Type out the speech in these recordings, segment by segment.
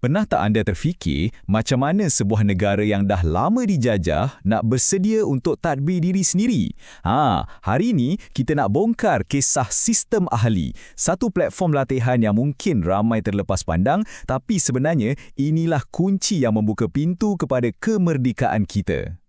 Pernah tak anda terfikir macam mana sebuah negara yang dah lama dijajah nak bersedia untuk tadbir diri sendiri? Ha, hari ini kita nak bongkar kisah sistem ahli. Satu platform latihan yang mungkin ramai terlepas pandang tapi sebenarnya inilah kunci yang membuka pintu kepada kemerdekaan kita.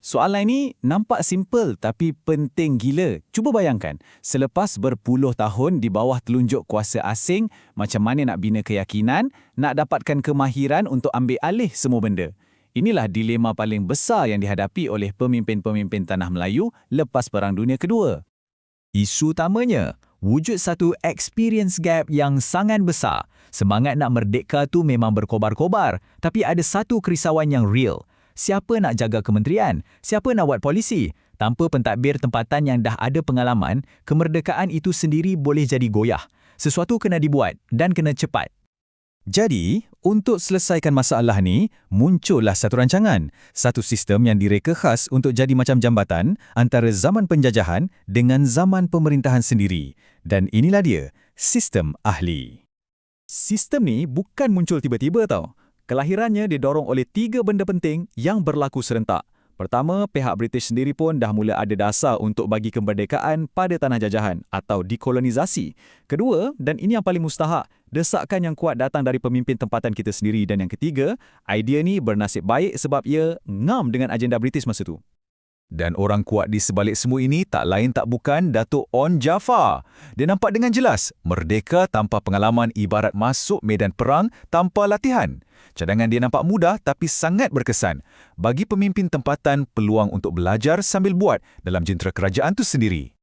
Soalan ini nampak simple tapi penting gila. Cuba bayangkan, selepas berpuluh tahun di bawah telunjuk kuasa asing, macam mana nak bina keyakinan, nak dapatkan kemahiran untuk ambil alih semua benda. Inilah dilema paling besar yang dihadapi oleh pemimpin-pemimpin tanah Melayu lepas Perang Dunia Kedua. Isu utamanya, wujud satu experience gap yang sangat besar. Semangat nak merdeka tu memang berkobar-kobar, tapi ada satu kerisauan yang real – siapa nak jaga kementerian? Siapa nak buat polisi? Tanpa pentadbir tempatan yang dah ada pengalaman, kemerdekaan itu sendiri boleh jadi goyah. Sesuatu kena dibuat dan kena cepat. Jadi, untuk selesaikan masalah ni, muncullah satu rancangan. Satu sistem yang direka khas untuk jadi macam jambatan antara zaman penjajahan dengan zaman pemerintahan sendiri. Dan inilah dia, sistem ahli. Sistem ni bukan muncul tiba-tiba tau. Kelahirannya didorong oleh tiga benda penting yang berlaku serentak. Pertama, pihak British sendiri pun dah mula ada dasar untuk bagi kemerdekaan pada tanah jajahan atau dekolonisasi. Kedua, dan ini yang paling mustahak, desakan yang kuat datang dari pemimpin tempatan kita sendiri. Dan yang ketiga, idea ni bernasib baik sebab ia ngam dengan agenda British masa tu. Dan orang kuat di sebalik semua ini tak lain tak bukan Datuk On Jafar. Dia nampak dengan jelas, merdeka tanpa pengalaman ibarat masuk medan perang tanpa latihan. Cadangan dia nampak mudah tapi sangat berkesan. Bagi pemimpin tempatan peluang untuk belajar sambil buat dalam jentera kerajaan tu sendiri.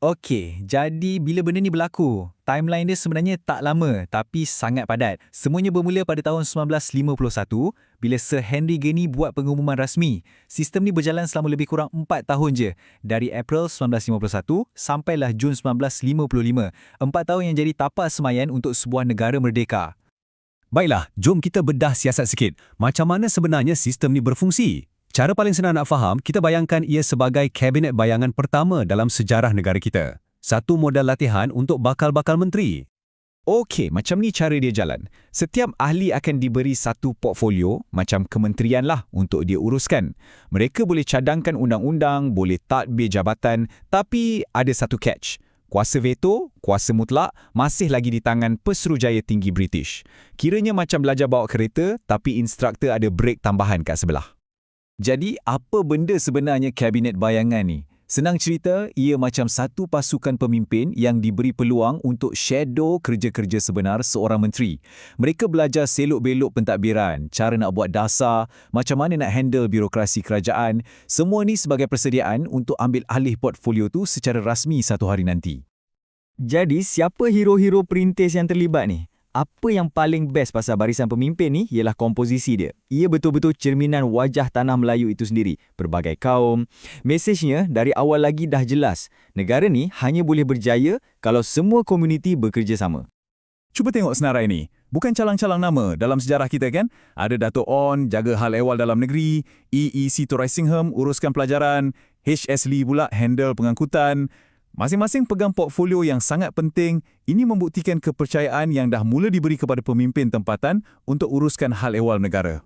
Okey, jadi bila benda ni berlaku, timeline dia sebenarnya tak lama tapi sangat padat. Semuanya bermula pada tahun 1951 bila Sir Henry Gurney buat pengumuman rasmi. Sistem ni berjalan selama lebih kurang 4 tahun je, dari April 1951 sampailah Jun 1955. 4 tahun yang jadi tapas semayan untuk sebuah negara merdeka. Baiklah, jom kita bedah siasat sikit. Macam mana sebenarnya sistem ni berfungsi? Cara paling senang nak faham, kita bayangkan ia sebagai kabinet bayangan pertama dalam sejarah negara kita. Satu modal latihan untuk bakal-bakal menteri. Okey, macam ni cara dia jalan. Setiap ahli akan diberi satu portfolio, macam kementerian lah untuk dia uruskan. Mereka boleh cadangkan undang-undang, boleh tadbir jabatan, tapi ada satu catch. Kuasa veto, kuasa mutlak, masih lagi di tangan Pesuruhjaya Tinggi British. Kiranya macam belajar bawa kereta, tapi instruktor ada brek tambahan kat sebelah. Jadi, apa benda sebenarnya kabinet bayangan ni? Senang cerita, ia macam satu pasukan pemimpin yang diberi peluang untuk shadow kerja-kerja sebenar seorang menteri. Mereka belajar selok-belok pentadbiran, cara nak buat dasar, macam mana nak handle birokrasi kerajaan. Semua ni sebagai persediaan untuk ambil alih portfolio tu secara rasmi satu hari nanti. Jadi, siapa hero-hero perintis yang terlibat ni? Apa yang paling best pasal barisan pemimpin ni ialah komposisi dia. Ia betul-betul cerminan wajah tanah Melayu itu sendiri, berbagai kaum. Mesejnya dari awal lagi dah jelas. Negara ni hanya boleh berjaya kalau semua komuniti bekerjasama. Cuba tengok senarai ini. Bukan calang-calang nama dalam sejarah kita kan? Ada Dato' On, jaga hal ehwal dalam negeri, EEC Torisinghem, uruskan pelajaran, HS Lee pula handle pengangkutan, Masing-masing pegang portfolio yang sangat penting, ini membuktikan kepercayaan yang dah mula diberi kepada pemimpin tempatan untuk uruskan hal ehwal negara.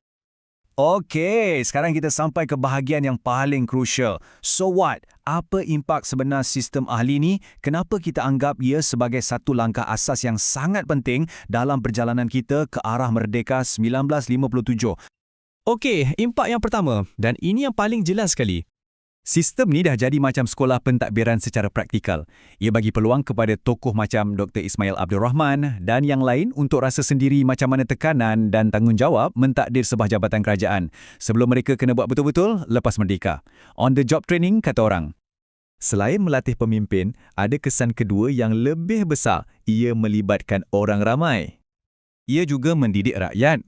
Okey, sekarang kita sampai ke bahagian yang paling crucial. So what? Apa impak sebenar sistem ahli ni? Kenapa kita anggap ia sebagai satu langkah asas yang sangat penting dalam perjalanan kita ke arah merdeka 1957? Okey, impak yang pertama dan ini yang paling jelas sekali. Sistem ni dah jadi macam sekolah pentadbiran secara praktikal. Ia bagi peluang kepada tokoh macam Dr. Ismail Abdul Rahman dan yang lain untuk rasa sendiri macam mana tekanan dan tanggungjawab mentakdir sebuah jabatan kerajaan sebelum mereka kena buat betul-betul lepas merdeka. On the job training, kata orang. Selain melatih pemimpin, ada kesan kedua yang lebih besar. Ia melibatkan orang ramai. Ia juga mendidik rakyat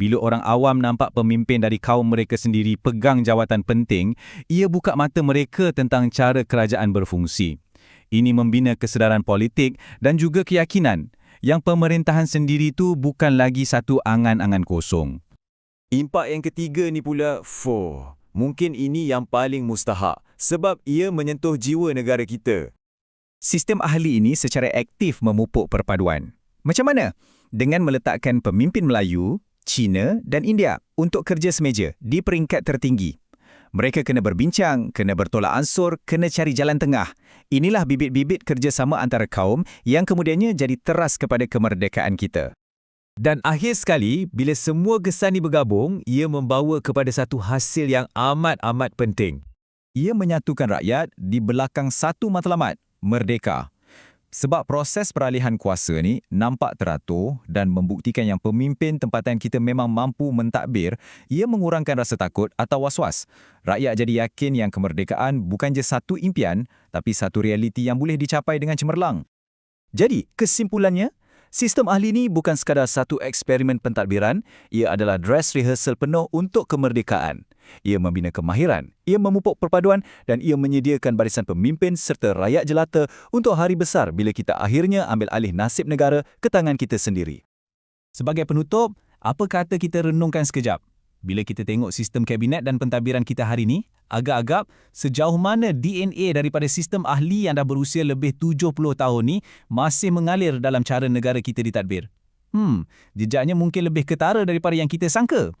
bila orang awam nampak pemimpin dari kaum mereka sendiri pegang jawatan penting, ia buka mata mereka tentang cara kerajaan berfungsi. Ini membina kesedaran politik dan juga keyakinan yang pemerintahan sendiri itu bukan lagi satu angan-angan kosong. Impak yang ketiga ni pula, fo, mungkin ini yang paling mustahak sebab ia menyentuh jiwa negara kita. Sistem ahli ini secara aktif memupuk perpaduan. Macam mana? dengan meletakkan pemimpin Melayu, China dan India untuk kerja semeja di peringkat tertinggi. Mereka kena berbincang, kena bertolak ansur, kena cari jalan tengah. Inilah bibit-bibit kerjasama antara kaum yang kemudiannya jadi teras kepada kemerdekaan kita. Dan akhir sekali, bila semua kesan ini bergabung, ia membawa kepada satu hasil yang amat-amat penting. Ia menyatukan rakyat di belakang satu matlamat, merdeka. Sebab proses peralihan kuasa ni nampak teratur dan membuktikan yang pemimpin tempatan kita memang mampu mentadbir, ia mengurangkan rasa takut atau was-was. Rakyat jadi yakin yang kemerdekaan bukan je satu impian, tapi satu realiti yang boleh dicapai dengan cemerlang. Jadi, kesimpulannya, sistem ahli ni bukan sekadar satu eksperimen pentadbiran, ia adalah dress rehearsal penuh untuk kemerdekaan. Ia membina kemahiran, ia memupuk perpaduan dan ia menyediakan barisan pemimpin serta rakyat jelata untuk hari besar bila kita akhirnya ambil alih nasib negara ke tangan kita sendiri. Sebagai penutup, apa kata kita renungkan sekejap? Bila kita tengok sistem kabinet dan pentadbiran kita hari ini, agak-agak sejauh mana DNA daripada sistem ahli yang dah berusia lebih 70 tahun ni masih mengalir dalam cara negara kita ditadbir? Hmm, jejaknya mungkin lebih ketara daripada yang kita sangka.